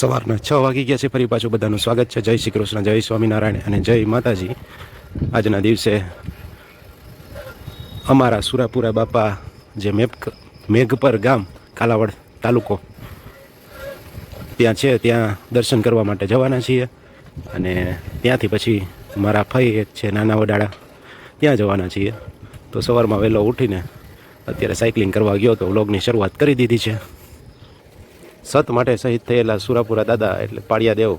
સવારના છ વાગી ગયા છે. ફરી પાછું બધાનું સ્વાગત છે. જય શ્રી કૃષ્ણ, જય સ્વામિનારાયણ અને જય માતાજી. આજના દિવસે અમારા સુરાપુરા બાપા જે મેઘ મેઘપર ગામ, કાલાવડ તાલુકો, ત્યાં છે. ત્યાં દર્શન કરવા માટે જવાના છીએ અને ત્યાંથી પછી મારા ફઈ એક છે, નાના વડાળા, ત્યાં જવાના છીએ. તો સવારમાં વહેલો ઉઠીને અત્યારે સાયકલિંગ કરવા ગયો તો વ્લોગની શરૂઆત કરી દીધી છે. સત માટે શહીદ થયેલા સુરાપુરા દાદા એટલે પાળિયા દેવ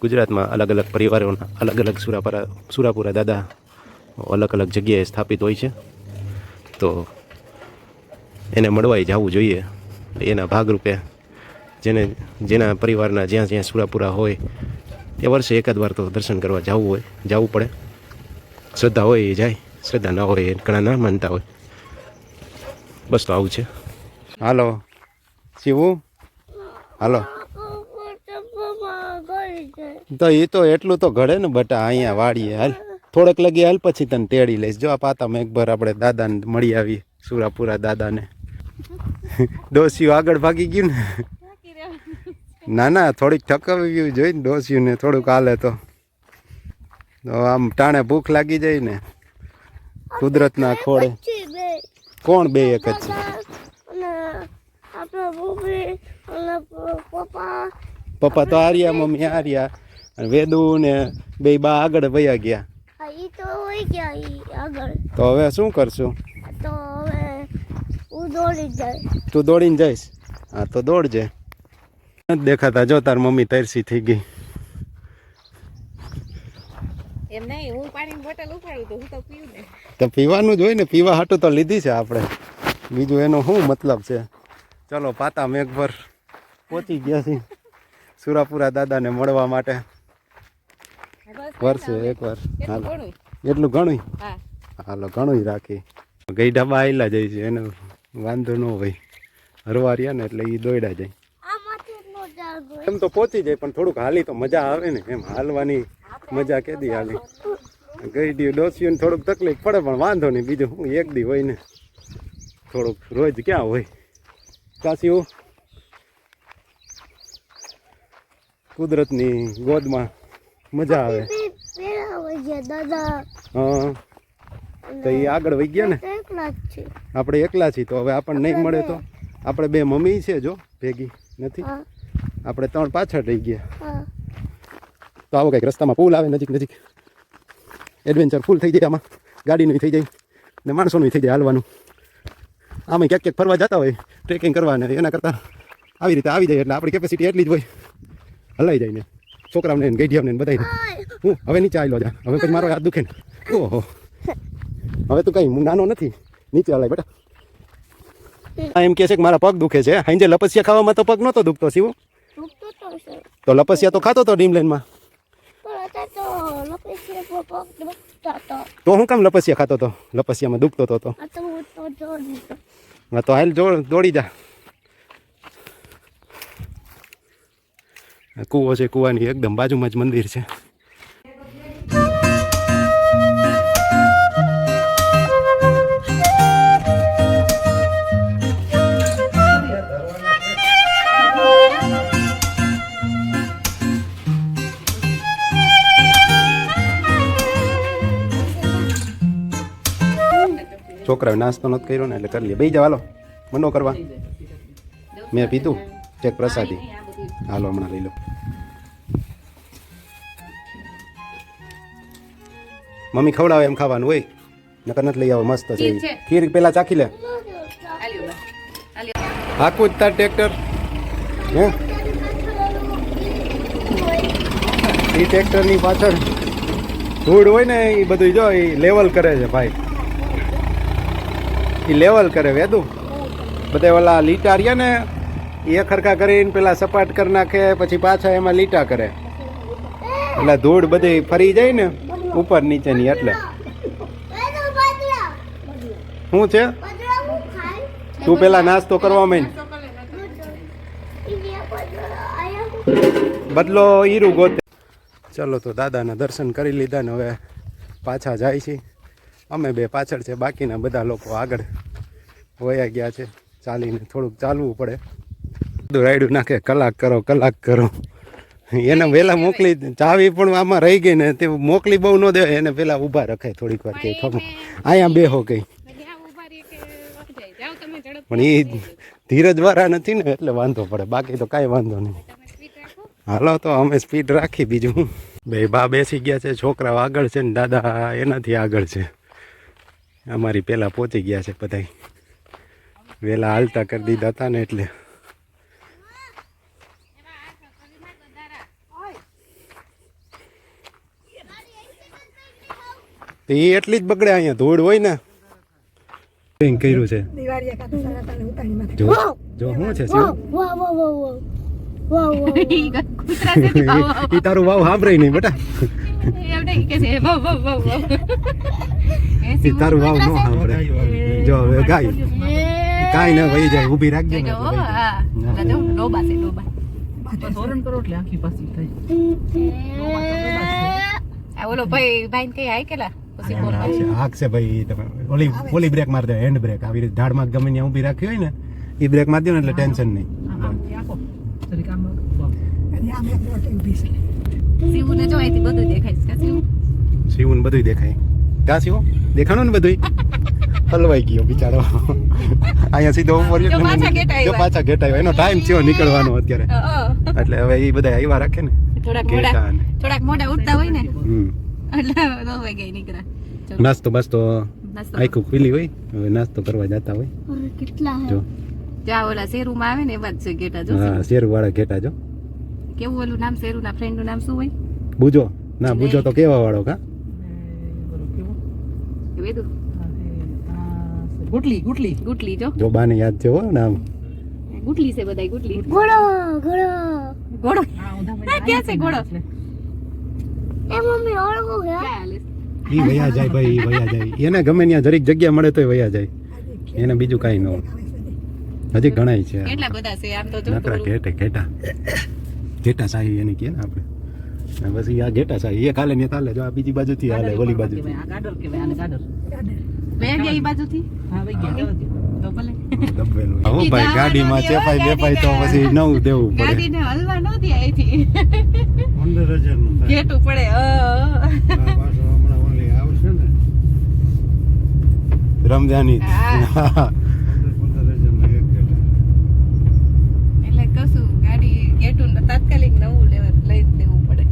ગુજરાતમાં અલગ અલગ પરિવારોના અલગ અલગ સુરાપુરા સુરાપુરા દાદા અલગ અલગ જગ્યાએ સ્થાપિત હોય છે. તો એને મળવાય જવું જોઈએ. એના ભાગરૂપે જેને જેના પરિવારના જ્યાં જ્યાં સુરાપુરા હોય, એ વર્ષે એકાદ વાર તો દર્શન કરવા જવું હોય, જવું પડે. શ્રદ્ધા હોય એ જાય, શ્રદ્ધા ન હોય એ ઘણા ના માનતા હોય. બસ તો આવું છે. હાલો. શિવું? હાલો. તો એ તો એટલું તો ઘડે ને બટા અહીંયા વાડીએ. હાલ થોડેક લગી હાલ પછી તને તેડી લઈશ. જો આ પાતા મેઘભર આપણે દાદાને મળી આવી સુરાપુરા દાદાને. ડોસીઓ આગળ ભાગી ગયું ને. ના ના થોડીક ઠકાવી ગયું જોઈ ને ડોસીઓને થોડુંક હાલે તો. તો આમ ટાણે ભૂખ લાગી જાય ને. કુદરતના ખોળે. કોણ બે એક જ છે? આપણા મમ્મી અને પપ્પા. પપ્પા તો આર્યા મમ્મી આર્યા. અને વેદુ ને બે બા આગળ વયા ગયા. ઈ તો હોય ગયા ઈ આગળ. તો હવે શું કરશું? તો હવે હું દોડી જાય. તું દોડીને જઈશ? હા તો દોડજે. નથી દેખાતા જો તાર મમ્મી તરસી થઈ ગઈ. એમ નહીં હું પાણીની બોટલ ઉપાડું તો હું તો પીવું ને. તો પીવાનું જ હોય ને પીવા હાટું તો લીધી છે આપણે. બીજું એનો શું મતલબ છે? ચલો પાતા મેઘભર પહોંચી ગયા છીએ સુરાપુરા દાદાને મળવા માટે. વર્ષે એકવાર. હાલો. એટલું ઘણું હાલો ઘણું રાખી ગઈ ઢાબા આવેલા જાય છે એને વાંધો ન હોય. હરવા રહ્યા ને એટલે એ દોડ્યા જાય. એમ તો પહોંચી જાય પણ થોડુંક હાલી તો મજા આવે ને. એમ હાલવાની મજા કેદી હાલી. ગઈ દી ડોસીઓને થોડુંક તકલીફ પડે પણ વાંધો નહીં. બીજું હું એક દી હોય ને. થોડુંક રોજ ક્યાં હોય? કાશી કુદરતની ગોદમાં મજા આવે. હા. તો એ આગળ વહી ગયા ને? આપણે એકલા છીએ. તો હવે આપણને નહીં મળે તો? આપણે બે. મમ્મી છે જો ભેગી. નથી? આપણે ત્રણ પાછળ રહી ગયા. તો આવો કંઈક રસ્તામાં પુલ આવે નજીક નજીક. એડવેન્ચર ફૂલ થઈ જાય આમાં. ગાડીનું થઈ જાય ને માણસોનું થઈ જાય હાલવાનું. આમાં ક્યાંક ક્યાંક ફરવા જતા હોય ટ્રેકિંગ કરવા ને એના કરતાં આવી રીતે આવી જાય એટલે આપણી કેપેસિટી એટલી જ હોય. હલાઈ જાય ને. છોકરાઓને ને ગઈઢિયાઓને ને બધાને હું હવે નીચે આવેલો જા. હવે પછી મારો હાથ દુખે ને. ઓહો. હવે તું કંઈ હું નાનો નથી. નીચે હલાય બેટા. એમ કહે છે કે મારા પગ દુખે છે. હાંજે લપસિયા ખાવામાં તો પગ નહોતો દુખતો શિવ. તો લપસિયા તો ખાતો હતો તો પગ તો. હું કામ લપસિયા ખાતો હતો લપસિયામાં દુખતો હતો તો. હું તો હાલ દોડી જા. કૂવો છે કૂવાની એકદમ બાજુમાં જ મંદિર છે. છોકરાએ નાસ્તો નથી કર્યો ને એટલે કરી લે. બેસી જાવ હાલો. મનો કરવા? મેં પીધું ચેક પ્રસાદી. હાલો હમણાં લઈ લો. મમ્મી ખવડાવે એમ ખાવાનું હોય નકર નથી લઈ આવો મસ્ત છે. ખીર પેલા ચાખી લે. હાકું જ તાર ટ્રેક્ટર. હે? એ ટ્રેક્ટરની પાછળ ધૂળ હોય ને એ બધું જો એ લેવલ કરે છે ભાઈ. એ લેવલ કરે વેદું બધા ઓલા લીટા રહ્યા ને, એ ખરખા કરીને પેલા સપાટ કરી નાખે, પછી પાછા એમાં લીટા કરે. એટલે ધૂળ બધી ફરી જાય ને, ઉપર નીચેની એટલે. શું છે? તું પેલા નાસ્તો કરવા માંડ. બદલો ઈરું ગોતે. ચલો તો દાદાના દર્શન કરી લીધા ને હવે પાછા જાય છે. અમે બે પાછળ છે બાકીના બધા લોકો આગળ વયા ગયા છે. ચાલીને થોડુંક ચાલવું પડે. બધું રાયડું નાખે કલાક કરો કલાક કરો. એને વહેલા મોકલી ચાવી પણ આમાં રહી ગઈ ને તે મોકલી બહુ ન દે એને પેલા ઊભા રખાય થોડીક વાર કંઈ ખબર અહીંયા બેહો કઈ. ત્યાં ઊભા રહી કે વખત જાય. જાઓ તમે ઝડપ પણ એ ધીરજ વાળા નથી ને એટલે વાંધો પડે. બાકી તો કાંઈ વાંધો નહીં. હાલો તો અમે સ્પીડ રાખી બીજું. હું બે બા બેસી ગયા છે છોકરાઓ આગળ છે ને દાદા એનાથી આગળ છે. અમારી પહેલાં પહોંચી ગયા છે બધા વહેલા હાલતા કરી દીધા હતા ને એટલે. તો એ એટલી જ બગડે અહીંયા ધૂળ હોય ને. કર્યું છે? જો શું છે કૂતરા છે ને, તારું વાવ સાંભળે નહીં બેટા. વાવ. એમ નહીં કે છે વાવ, તારું ન સાંભળે. જો હવે ગાય. કાંઈ ના વહી જાય ઊભી રાખજો ને જો, વહી જાય. હા. એટલે જો, ડોબા છે ડોબા. ધોરણ કરો એટલે આખી પાછી થાય આ ઓલો ભાઈ ભાઈ કઈ હાય કેલા? પછી બોલ હાકશે હાકશે ભાઈ તમે ઓલી ઓલી બ્રેક મારી દો હેન્ડ બ્રેક આવી રીતે ઢાળમાં ગમે ત્યાં ઊભી રાખી હોય ને એ બ્રેક મારી દો ને એટલે ટેન્શન નહીં. આમ શિવને જો અહીંથી બધું દેખાય છે. શિવ? શિવન બધું દેખાય. ત્યાં શિવ? દેખાણું ને બધું હલવાઈ ગયો બિચારો. અહીંયા સીધો ઉપર જો પાછા ઘેટ આવ્યા. એનો ટાઈમ થયો નીકળવાનો અત્યારે. એટલે હવે એ બધા આવ્યા રાખે ને. થોડાક મોડા થોડાક મોડા ઉઠતા હોય ને. એટલે દો ગઈ નીકળ્યા. નાસ્તો બાસ્તો નાસ્તો આખું ખુલી હોય. હવે નાસ્તો કરવા જતા હોય. કેટલા જો. જ્યાં ઓલા શેરુમાં આવે ને એવા જ છે ઘેટા જો. હા શેર વાળા ઘેટા જો. કેવું ઓલું નામ શેરુના ફ્રેન્ડનું નામ શું હોય? બુજો. ના બુજો તો કેવા વાળો કા. ગુટલી ગુટલી. ગુટલી જો. જો બાને યાદ છે હો નામ. ગુટલી છે બધાય ગુટલી. ઘોડો ઘોડો. ઘોડો. હા, ક્યાં છે ઘોડો? એ મમ્મી ઓળખો હે? ઈ વયા જાય ભાઈ ઈ વયા જાય. એને ગમે ત્યાં જરીક જગ્યા મળે તોય વયા જાય. એને બીજું કાંઈ ન હજી ઘણાય છે કેટલા બધા છે? આમ તો જો નકરા. ઘેટે. ઘેટા સાહી એને કહે ને આપણે? પછી આ ઘેટા સાહી એ કાલે ને કાલે જો આ બીજી બાજુથી હાલે ઓલી બાજુથી. કહેવાય, ગાડર કહેવાય આને ગાડર. વયા ગયા ઈ બાજુથી? હા વઈ ગયા તો ભલે. દબેલું ભાઈ ગાડીમાં ચેપાઈ બેપાઈ તો પછી નવું દેવું પડે. ગાડીને હલવા નહોતી અહીંથી. પંદર હજારનું ઘેટું પડે અ, અ. રમજાની હા. એટલે કશું ગાડી ઘેટું ને તાત્કાલિક નવું લેવા લઈ જ દેવું પડે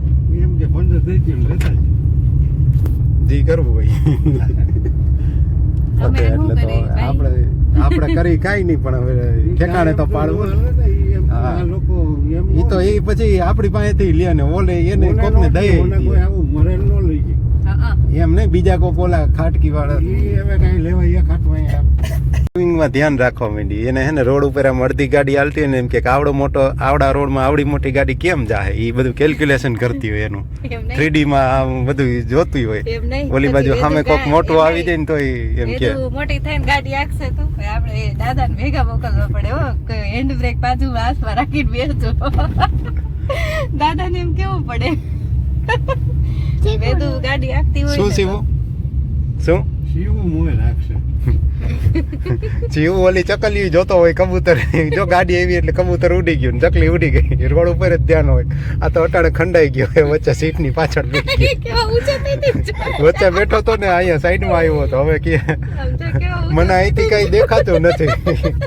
જી કરવું એટલે તો ભાઈ? આપણે આપણે કરી કાંઈ નહીં પણ હવે ઠેકાણે તો પાડવું. ઈ તો એ પછી આપણી પાસેથી લે ને ઓલે એને કોકને આવું ઈ દે. લઈ જાય. એમ નહીં બીજા કોક ઓલા ખાટકી વાળા ડ્રાઇવિંગમાં ધ્યાન રાખવા માંડી. એને હે ને રોડ ઉપર આમ અડધી ગાડી હાલતી હોય ને એમ કે આવડો મોટો આવડા રોડમાં આવડી મોટી ગાડી કેમ જાય? એ બધું કેલ્ક્યુલેશન કરતી હોય એનું. થ્રીડી માં આમ બધું જોતું હોય. એમ ઓલી બાજુ સામે કોક મોટું આવી જાય ને તો એમ કે. મોટી થઈને ગાડી આખશે તો. આપણે દાદા ને ભેગા મોકલવા પડે હો. કે હેન્ડ બ્રેક બાજુ હાથમાં રાખીને બેસજો. દાદાને એમ કેવું પડે? વેદુ ગાડી આખતી હોય શું? ને સીવું શું જીવ ઓલી ચકલી જોતો હોય કબૂતર. જો ગાડી આવી એટલે કબૂતર ઉડી ગયું ને ચકલી ઉડી ગઈ. રોડ ઉપર જ ધ્યાન હોય. આ તો અટાણે ખંડાઈ ગયો હોય વચ્ચે સીટની પાછળ વચ્ચે બેઠો તો ને અહીંયા સાઈડમાં આવ્યો હતો હવે કે મને અહીંથી કઈ દેખાતું નથી.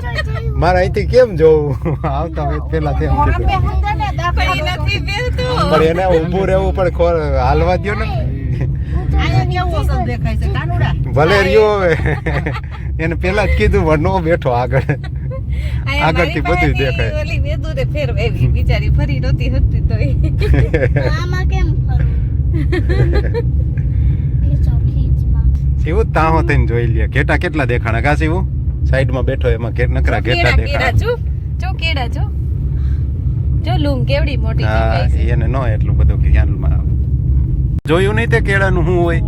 મારે અહીંથી કેમ જોવું? આવતા હોય પેલા તેમ કીધું પણ એને ઊભું રહેવું પણ ખોર હાલવા દ્યો ને. કેવો વસંત દેખાય છે. કાનુડા ભલે રહ્યો હવે. એને પેલા જ કીધું વનો બેઠો આગળ. આગળથી બધું દેખાય. ઓલી. બિચારી ફરી નહોતી. આમાં કેમ ચોખીચમાં શિવું તાહો થઈને જોઈ લે. ઘેટા કેટલા દેખાણા કા શિવું? સાઈડમાં બેઠો એમાં ઘે- નકરા ઘેટા દેખાણા જો. જો કેડા જો. જો લૂમ કેવડી મોટી હા એને ન એટલું બધું આવે. જોયું નહીં તે કેળાનું શું હોય?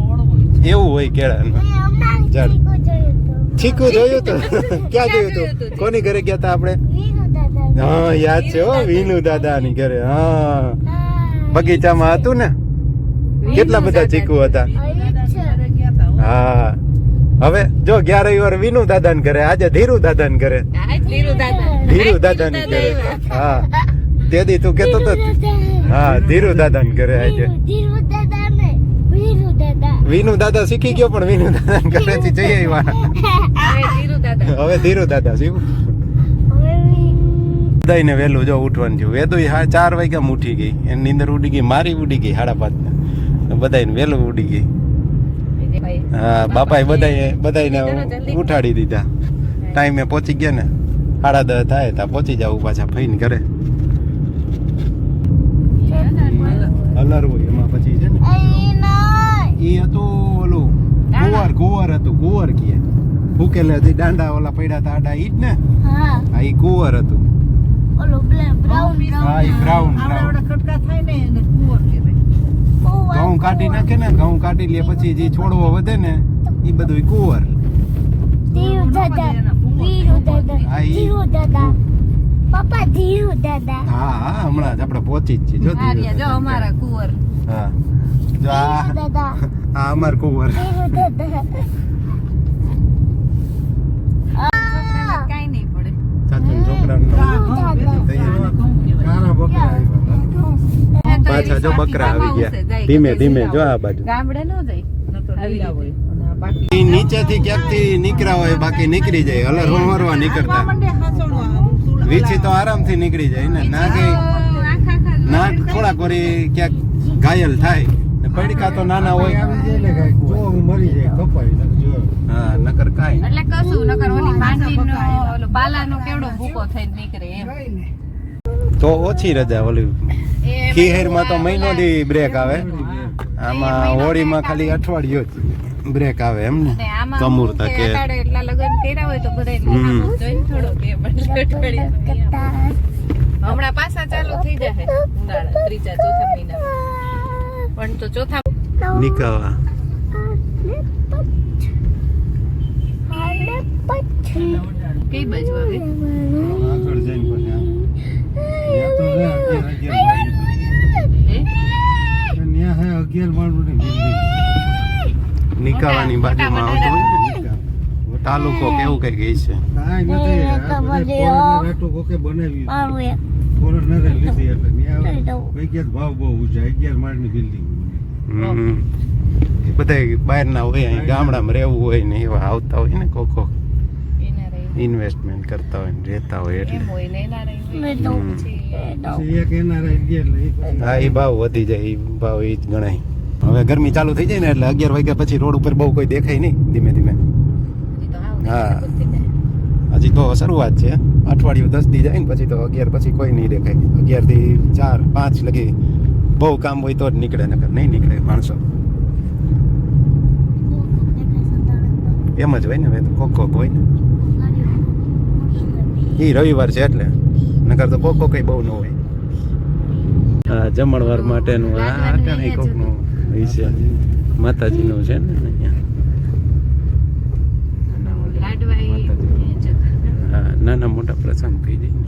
એવું હોય કેળાનું. મેં હમણાં ચીકુ જોયું હતું. તું ક્યાં જોયું જોયું તું? કોની ઘરે ગયા તા આપણે? હા યાદ છે હો વિનુ દાદાની. ઘરે. હા. બગીચામાં હતું ને? કેટલા બધા ચીકુ હતા? ઘરે હો. હવે જો ગયા રવિવાર વિનુ દાદા ને કરે આજે ધીરુ દાદા ને કરે આ ધીરુ દાદા. ધીરુ દાદા હા. તેથી તું કેતો તો હા ધીરુ દાદા. ને ઘરે આજે. ધીરુ દાદા ને દાદા વિનુ દાદા શીખી ગયો પણ વિનુ દાદા ને થી જઈ આવ્યા. હવે ધીરુ દાદા. શીખ બધાને વહેલું જો ઉઠવાનું થયું. વેદુય હા ચાર વાગ્યા ઉઠી ગઈ. એની નીંદર ઉડી ગઈ મારી ઉડી ગઈ સાડા પાંચ બધાને વહેલું ઉડી ગઈ. હા બાપાએ બધાએ બધાને ઉઠાડી દીધા. ટાઈમે પહોંચી ગયા ને. સાડા દસ થાય ત્યાં પહોંચી જાવ પાછા ફઈને ઘરે અલર હોય એમાં પછી છે ને અહીં નહીં એ હતું ઓલું કુંવર કુંવર હતું કુંવર કીએ. ભૂકેલા જે દાંડા ઓલા પડ્યા હતા આડા ઈ જ ને? હા. હા ઈ કુંવર હતું. ઓલો બ્રાઉન હા ઈ બ્રાઉન બ્રાઉન. આવડા કટકા થાય ને એને કુંવર કહેવાય. ઘઉં કાઢી નાખે ને ઘઉં કાઢી લે પછી જે છોડવો વધે ને એ બધું કુંવર પપ્પા ધીરુ દાદા. હા હા હમણાં જ આપણે પહોંચી જ છીએ. જો ધીરે અમારા કુંવર હા. જો આ આ અમાર કુંવર. પાછા જો બકરા આવી ગયા. ધીમે ધીમે જો આ બાજુ. ગામડે નો જાય નીચેથી ક્યાંકથી નીકળ્યા હોય બાકી નીકળી જાય. હલર હોમરવા નીકળતા. વીછી તો આરામથી નીકળી જાય ને. ના કઈ ના થોડાક વરી ક્યાંક ઘાયલ થાય. પડીકા તો નાના હોય. હા નકર કાંઈ એટલે કશું નકર ઓલી માંડીનો ઓલો બાલાનો કેવડો ભૂકો થઈને નીકળે એમ. તો ઓછી રજા ઓલી એ ખીહેરમાં તો મહિનો દી બ્રેક આવે. આમાં હોળીમાં ખાલી અઠવાડિયું જ બ્રેક આવે એમ ને. ને તકે એટલા લગન કર્યા હોય તો બધા. જોઈને થોડો કે આવે. હમણાં પાછા ચાલુ થઈ જશે ઉનાળા ત્રીજા ચોથા મહિના પણ તો ચોથા નીકળવા. કઈ બાજુ આવે? આગળ જઈને પછી હે? નિકાવાની બાજુમાં આવતું. તાલુકો કેવું કઈ ગઈ છે? ભાવ બહુ ઊંચા અગિયાર માળની બિલ્ડિંગ બધા બહારના હોય અહીં ગામડામાં રહેવું હોય ને એવા આવતા હોય ને કોકો ઇન્વેસ્ટમેન્ટ કરતા હોય ને રહેતા હોય એટલે. હા એ ભાવ વધી જાય એ ભાવ એ જ ગણાય. હવે ગરમી ચાલુ થઈ જાય ને એટલે અગિયાર વાગ્યા પછી રોડ ઉપર બહુ કોઈ દેખાય નહીં ધીમે ધીમે. હા. હજી તો શરૂઆત છે. અઠવાડિયું દસ દી જાય ને પછી તો અગિયાર પછી કોઈ નહીં દેખાય. અગિયારથી ચાર પાંચ લગી બહુ કામ હોય તો જ નીકળે નકર નહીં નીકળે માણસો. એમ જ હોય ને હવે તો કોક કોક હોય ને. એ રવિવાર છે એટલે. નકર તો કોક કોક બહુ ન હોય. હા જમણવાર માટેનું આ અહીંયા કોકનું હોય છે. માતાજીનું છે ને અહીંયા. નાના મોટા પ્રસંગ થઈ જાય ને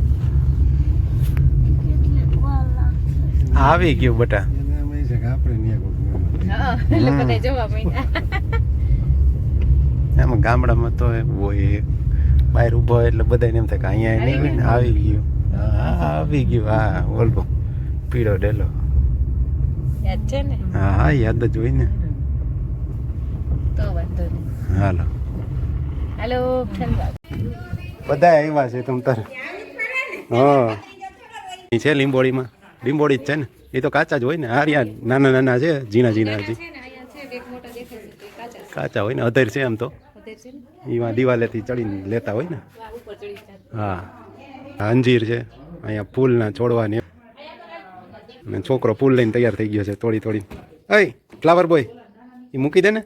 આવી ગયું બટા. એને એમ એ છે કે આપણે ન્યા કોક મેળો. હા, એટલે બધા જોવા માંડ્યા. એમાં ગામડામાં તો હોય બહાર ઊભો હોય એટલે બધાને એમ થાય કે અહીંયા નહીં હોય ને આવી ગયું. હા આવી ગયું. હા ઓલો પીળો ડેલો. હા હા યાદ જ હોય ને. હાલો. હાલો બધા આવ્યા છે તમ તાર. હા. છે લીંબોડીમાં લીંબોડી જ છે ને. એ તો કાચા જ હોય ને. હારિયા નાના નાના છે, ઝીણા ઝીણા હજી કાચા હોય ને, અધેર છે એમ તો. એમાં દિવાલેથી ચડીને લેતા હોય ને. હા. અંજીર છે, અહીંયા ફૂલના છોડવાની. અને છોકરો ફૂલ લઈને તૈયાર થઈ ગયો છે થોડી થોડી અય ફ્લાવર બોય એ મૂકી દે ને.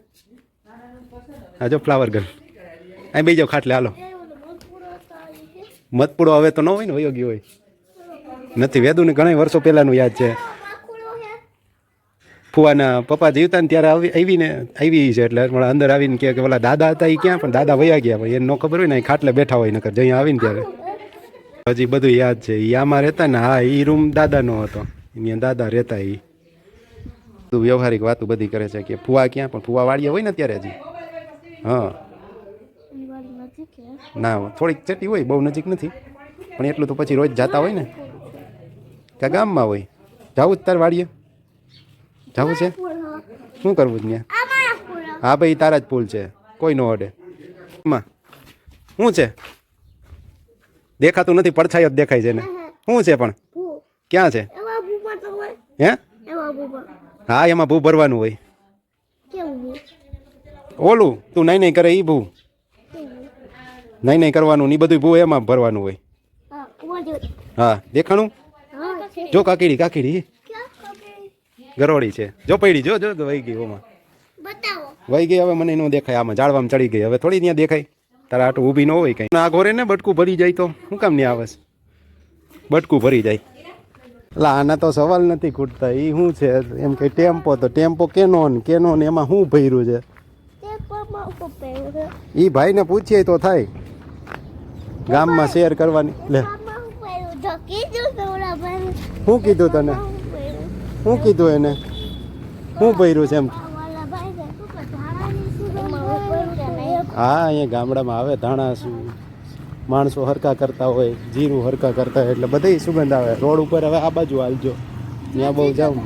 હા જો ફ્લાવર ગર્લ. અહીં બે જાઓ ખાટલે, હાલો. મતપૂડો હવે તો ન હોય ને, વયો હોય. નથી વેદુને ઘણા વર્ષો પહેલાનું યાદ છે. ફુવાના પપ્પા જીવતા ને ત્યારે આવી આવીને આવી છે એટલે મારા અંદર આવીને કહે કે પેલા દાદા હતા એ ક્યાં? પણ દાદા વયા ગયા ભાઈ એને ન ખબર હોય ને ખાટલે બેઠા હોય નકર જઈ આવીને ત્યારે. હજી બધું યાદ છે. એ આમાં રહેતા ને હા એ રૂમ દાદાનો હતો. એની અંદર દાદા રહેતા એ બધું વ્યવહારિક વાતો બધી કરે છે કે ફુવા ક્યાં? પણ ફુવા વાળીએ હોય ને ત્યારે હજી. હા. ના થોડીક ચટી હોય બહુ નજીક નથી. પણ એટલું તો પછી રોજ જતા હોય ને. કે ગામમાં હોય. જાવું જ તાર વાડીએ. જાવું છે? શું કરવું ત્યાં? હા ભાઈ તારા જ પુલ છે. કોઈ નો અડે. એમાં શું છે? દેખાતું નથી પડછાયો જ દેખાય છે ને શું છે પણ? ક્યાં છે? હે? હા એમાં ભૂ ભરવાનું હોય. ઓલું તું નહીં નહીં કરે એ ભૂ. નહીં નહીં કરવાનું ને બધું ભૂ એમાં ભરવાનું હોય. હા દેખાણું? જો કાકીડી કાકીડી. ગરોળી છે. જો પડી જો જો વહી ગઈ ઓમાં. વહી ગઈ હવે મને ન દેખાય. આમાં ઝાડવામાં ચડી ગઈ. હવે થોડી ત્યાં દેખાય. તારા આટું ઊભી ન હોય કઈ. આ ઘોરે ને બટકું ભરી જાય તો. શું કામ નહીં આવે બટકું ભરી જાય. એટલે આના તો સવાલ નથી ખૂટતા. એ શું છે? એમ કે ટેમ્પો તો ટેમ્પો કેનો ને કેનો ને એમાં શું ભર્યું છે? એ ભાઈને પૂછીએ તો થાય. ગામમાં શેર કરવાની. લે પરમાં હું પહેર્યું તો કીધું તો ઓલા ભાઈ શું કીધું તને? શું કીધું એને? શું એમ પહેર્યું છે ને હા, અહીંયા ગામડામાં આવે, ધાણા શું? માણસો હરકા કરતા હોય, જીરું હરકા કરતા હોય, એટલે બધી સુગંધ આવે. રોડ ઉપર હવે આ બાજુ હાલજો. ત્યાં બહુ જાઉં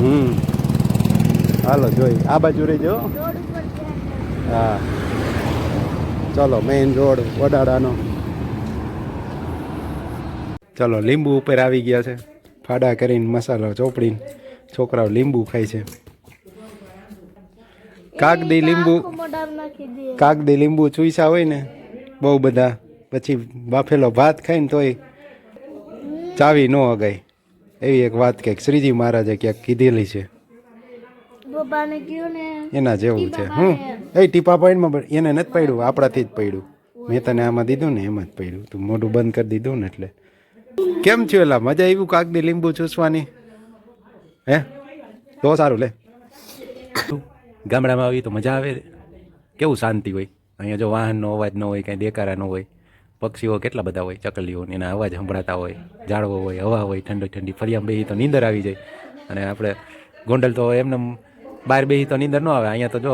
હમ. હાલો, જોઈ. આ બાજુ રહેજો. હા. ચલો મેઇન રોડ, વડાડાનો. ચલો લીંબુ ઉપર આવી ગયા છે. ફાડા કરીને મસાલો ચોપડીને છોકરાઓ લીંબુ ખાય છે. કાગદી લીંબુ કાગદી લીંબુ ચૂસા હોય ને બહુ બધા. પછી બાફેલો ભાત ખાઈને તોય ચાવી ન અગાય. એવી એક વાત કંઈક શ્રીજી મહારાજે ક્યાંક કીધેલી છે. એના જેવું છે. હું એ ટીપા પાડીમાં એને નથી પડ્યું આપણાથી જ પડ્યું. મેં તને આમાં દીધું ને એમ જ પડ્યું. તું મોઢું બંધ કરી દીધું ને એટલે. કેમ થયું એલા? મજા આવ્યું કાગદી લીંબુ ચૂસવાની? હે? તો સારું, લે. ગામડામાં આવી તો મજા આવે. કેવું શાંતિ હોય? અહીંયા જો વાહનનો અવાજ ન હોય, કાંઈ દેકારા ન હોય, પક્ષીઓ કેટલા બધા હોય ચકલીઓને એના અવાજ સંભળાતા હોય, ઝાડવો હોય, હવા હોય, ઠંડી ઠંડી, ફરિયામાં બેહી તો નીંદર આવી જાય. અને આપણે ગોંડલ તો એમને બહાર બેહી તો નીંદર ન આવે. અહીંયા તો જો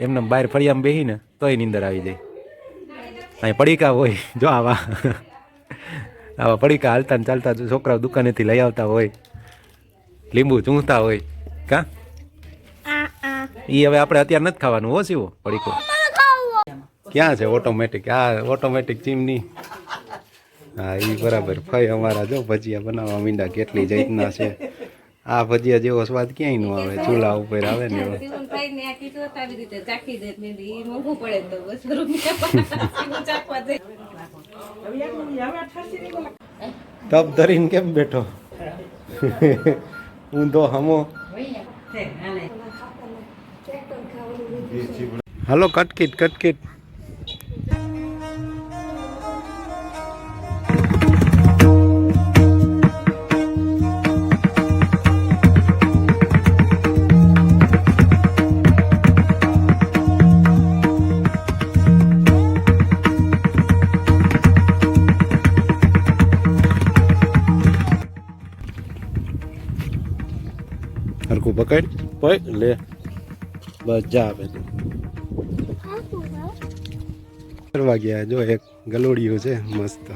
એમને બહાર ફળિયામાં બેસીને તોય નીંદર આવી જાય. અહીં પડીકા હોય, જો આવા. આવા પડીકા હાલતા ને ચાલતા છોકરાઓ દુકાનેથી લઈ આવતા હોય લીંબુ ચૂંટતા હોય કા? આ આ એ હવે આપણે અત્યારે નથી ખાવાનું હો શિવો પડીકો. ક્યાં છે ઓટોમેટિક આ ઓટોમેટિક ચીમની. હા એ બરાબર. ફઈ અમારા જો ભજીયા બનાવવા મીંડા કેટલી જાતના છે. આ ભજીયા જેવો સ્વાદ ક્યાંય ન આવે ચૂલા ઉપર આવે ને એવો. તપ ધરીને કેમ બેઠો? ઊંધો હમો. હાલો. કટકીટ કટકીટ હરખું પકડ. પકડ લે. બસ જા આવે તું. ફરવા ગયા જો એક ગલોડિયું છે મસ્ત.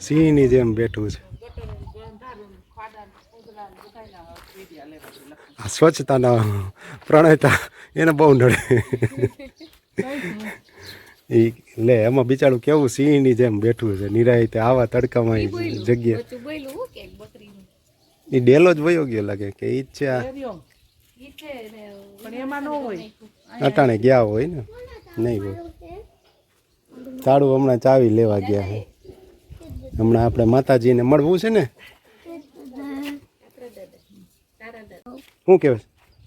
સિંહની જેમ બેઠું છે. આ સ્વચ્છતાના પ્રણયતા એને બહુ નડે. એ લે એમાં બિચારું કેવું સિંહની જેમ બેઠું છે નિરાયતે આવા તડકામાં જગ્યા બચ્ચું બોલ્યું હું કે બકરીનું એ ડેલો જ વયો ગયો લાગે કે ઈ જ છે આ. પણ એમાં ન હોય. અટાણે ગયા હોય ને? નહીં હોય. તાળું હમણાં ચાવી લેવા ગયા છે. હમણાં આપણે માતાજીને મળવું છે ને? શું કહેવાય?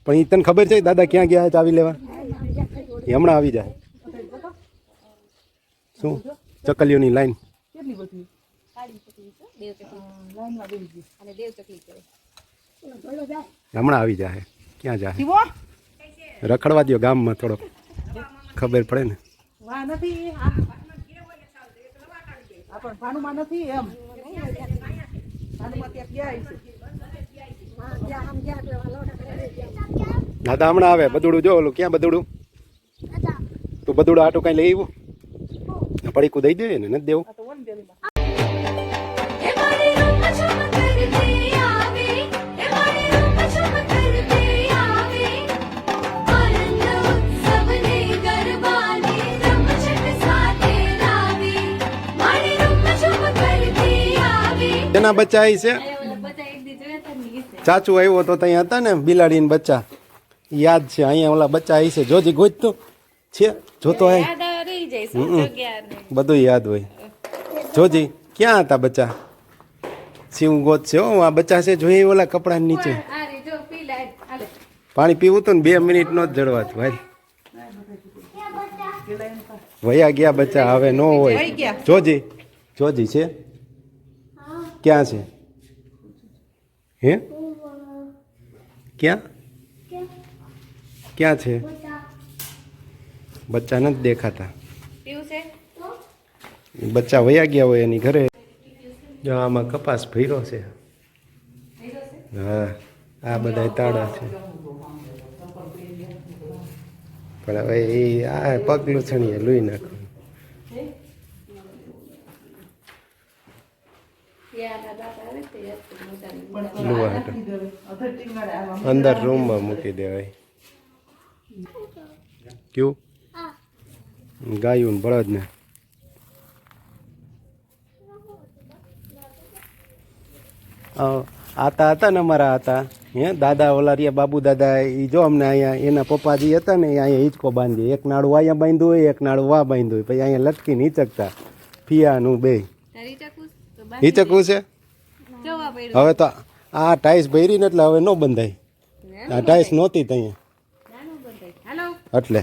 પણ એ તને ખબર છે દાદા ક્યાં ગયા ચાવી લેવા? એ હમણાં આવી જાય. શું? ચકલીઓની લાઈન. કેટલી બધી અને દેવ ચકલી કરે. હમણાં આવી જાય ક્યાં જાય રખડવા દો ગામમાં થોડોક. ખબર પડે ને. વાહ નથી પણ ભાનુમાં નથી એમ. દાદા હમણાં આવે. બધુડું જો ઓલું. ક્યાં બદુડું? બદુડો આટો કાંઈ લઈ આવ્યું? પડીકું દઈ દે ને નથી દેવું? તેના બચ્ચા આવી છે. ચાચુ આવ્યો તો ત્યાં હતા ને બિલાડીના બચ્ચા. યાદ છે અહીંયા ઓલા બચ્ચા આવી છે. જોજી ગોતતો. છે જોતો. શું બધું યાદ હોય. જોજી ક્યાં હતા બચ્ચા? શિવ ગોત છે હો આ બચ્ચા છે જોઈએ ઓલા કપડા નીચે. આ રે જો પી લે હાલે. પાણી પીવું તો ને બે મિનિટ નો જ જળવાતું ભાઈ. વયા ગયા બચ્ચા હવે નો હોય. જોજી જોજી છે. ક્યાં છે? હે? ક્યાં? ક્યાં છે? બચ્ચા નથી દેખાતા. બચ્ચા વયા ગયા હોય એની ઘરે. જો આમાં કપાસ ભર્યો છે. હા, આ બધા તાળા છે. પણ હવે એ આ પગલું છણીએ, લઈ નાખવું લુવા હાટુ. અધર ટીંગાડે આવા અંદર રૂમમાં મૂકી દેવાય. કયું? ગાયું ને બળદ ને. આતા હતા ને અમારા હતા હે, દાદા ઓલારિયા, બાબુ દાદા એ જો અમને અહીંયા, એના પપ્પાજી હતા ને અહીંયા હિંચકો બાંધી એક નાડું અહીંયા બાંધ્યું હોય, એક નાડું વા બાંધ્યું હોય. પછી અહીંયા લટકી નીચકતા ફિયાનું બા હિંચકવું છે? હવે તો આ ટાઈસ ભરી ને એટલે હવે ન બંધાય. આ ટાઈસ નહોતી ત્યાં એટલે.